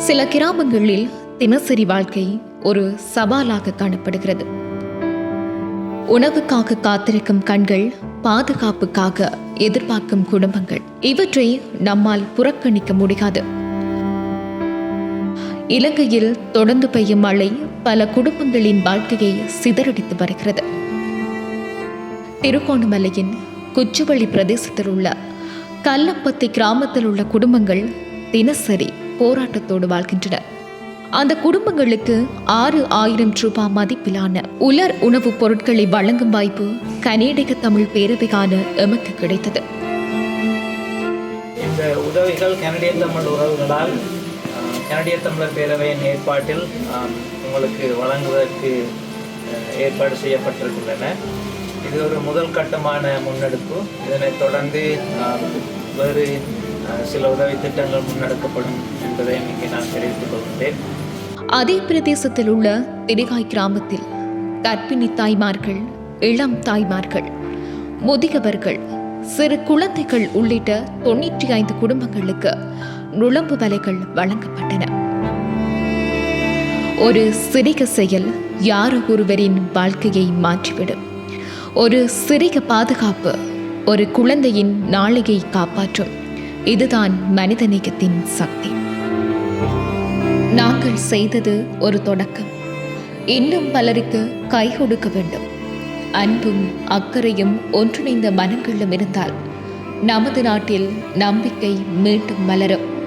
சில கிராமங்களில் தினசரி வாழ்க்கை ஒரு சவாலாக காணப்படுகிறது. உணவுக்காக காத்திருக்கும் கண்கள் பாதுகாப்புக்காக எதிர்பார்க்கும் குடும்பங்கள் இவற்றை நம்மால் புறக்கணிக்க முடியாது. இலங்கையில் தொடர்ந்து பெய்யும் மழை பல குடும்பங்களின் வாழ்க்கையை சிதறடித்து வருகிறது. திருகோணமலையின் குச்சுவழி பிரதேசத்தில் உள்ள கல்லப்பத்தி கிராமத்தில் உள்ள குடும்பங்கள் தினசரி போராட்டத்தோடு வாழ்கின்றன அந்த குடும்பங்களுக்கு ஆறு ஆயிரம் ரூபாய் மதிப்பிலான உலர் உணவுப் பொருட்களை வழங்கும் வாய்ப்பு கனேடிய தமிழ் பேரவைக்கான எமக்கு கிடைத்தது. இந்த உதவிகள் கனடிய தமிழ் உறவுகளால் கனடிய தமிழர் பேரவையின் ஏற்பாட்டில் உங்களுக்கு வழங்குவதற்கு ஏற்பாடு செய்யப்பட்டிருக்கின்றன. இது ஒரு முதல் கட்டமான முன்னெடுப்பு. இதனைத் தொடர்ந்து வேறு சில உதவி திட்டங்கள் முன்னெடுக்கப்படும் என்பதை இங்கே நான் தெரிவித்துக் கொள்கிறேன். அதே பிரதேசத்தில் உள்ள திரிகாய் கிராமத்தில் கர்ப்பிணி தாய்மார்கள் இளம் தாய்மார்கள் முதியவர்கள் சிறு குழந்தைகள் உள்ளிட்ட தொண்ணூற்றி ஐந்து குடும்பங்களுக்கு நுழம்பு வலைகள் வழங்கப்பட்டன. ஒரு சிறிய செயல் யாரோ ஒருவரின் வாழ்க்கையை மாற்றிவிடும். ஒரு சிறிய பாதுகாப்பு ஒரு குழந்தையின் நாளையை காப்பாற்றும். இதுதான் மனிதநேயத்தின் சக்தி. நாங்கள் செய்தது ஒரு தொடக்கம். இன்னும் பலருக்கு கை கொடுக்க வேண்டும். அன்பும் அக்கறையும் ஒன்றிணைந்த மனங்களும் இருந்தால் நமது நாட்டில் நம்பிக்கை மீண்டும் மலரும்.